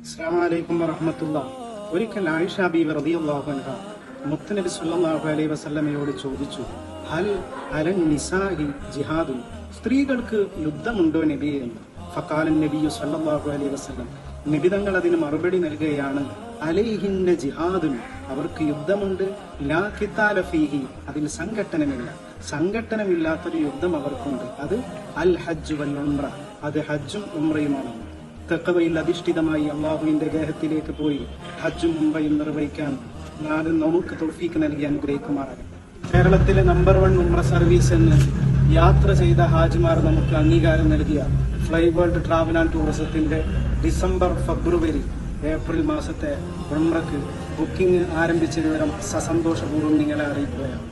അസ്സലാമലൈക്കും വറഹമത്തുള്ള. ഒരിക്കൽ ആയിഷ ബീബി റളിയല്ലാഹു അൻഹ മുത്തനബി സുല്ലാഹു അലൈഹി വസല്ലമയോട് ചോദിച്ചു ഹൽ അലൻ നിസാഹി ജിഹാദു സ്ത്രീകൾക്ക് യുദ്ധമുണ്ടോ നബിയെ എന്ന്? ഫക്കാലൻ നബിയു സല്ലാഹു അലൈ വസ്ലം നിബിതങ്ങൾ അതിന് മറുപടി നൽകുകയാണ്. അലൈഹിന്റെ ജിഹാദുൻ? അവർക്ക് യുദ്ധമുണ്ട്. ലാ കിത്താല ഫീഹി. അതിൽ സംഘട്ടനമില്ല. സംഘട്ടനമില്ലാത്തൊരു യുദ്ധം അവർക്കുണ്ട്. അത് അൽ ഹജ്ജ് വൽ ഉംറ. അത് ഹജ്ജും ഉംറയുമാണ്. തെക്കവയിൽ അധിഷ്ഠിതമായി അള്ളാഹുവിന്റെ ദേഹത്തിലേക്ക് പോയി ഹജ്ജും മുംബൈയും നിർവഹിക്കാൻ നാല് നമുക്ക് തൊഫീക്ക് നൽകി അനുഗ്രഹിക്കുമാറാകട്ടെ. കേരളത്തിലെ നമ്പർ വൺ ഉമ്ര സർവീസ് എന്ന് യാത്ര ചെയ്ത ഹാജിമാർ നമുക്ക് അംഗീകാരം നൽകിയ ഫ്ലൈ വേൾഡ് ട്രാവൽ ആൻഡ് ടൂറിസത്തിന്റെ ഡിസംബർ ഫെബ്രുവരി ഏപ്രിൽ മാസത്തെ ഉമ്രക്ക് ബുക്കിംഗ് ആരംഭിച്ച വിവരം സസന്തോഷപൂർവം നിങ്ങളെ അറിയിക്കുകയാണ്.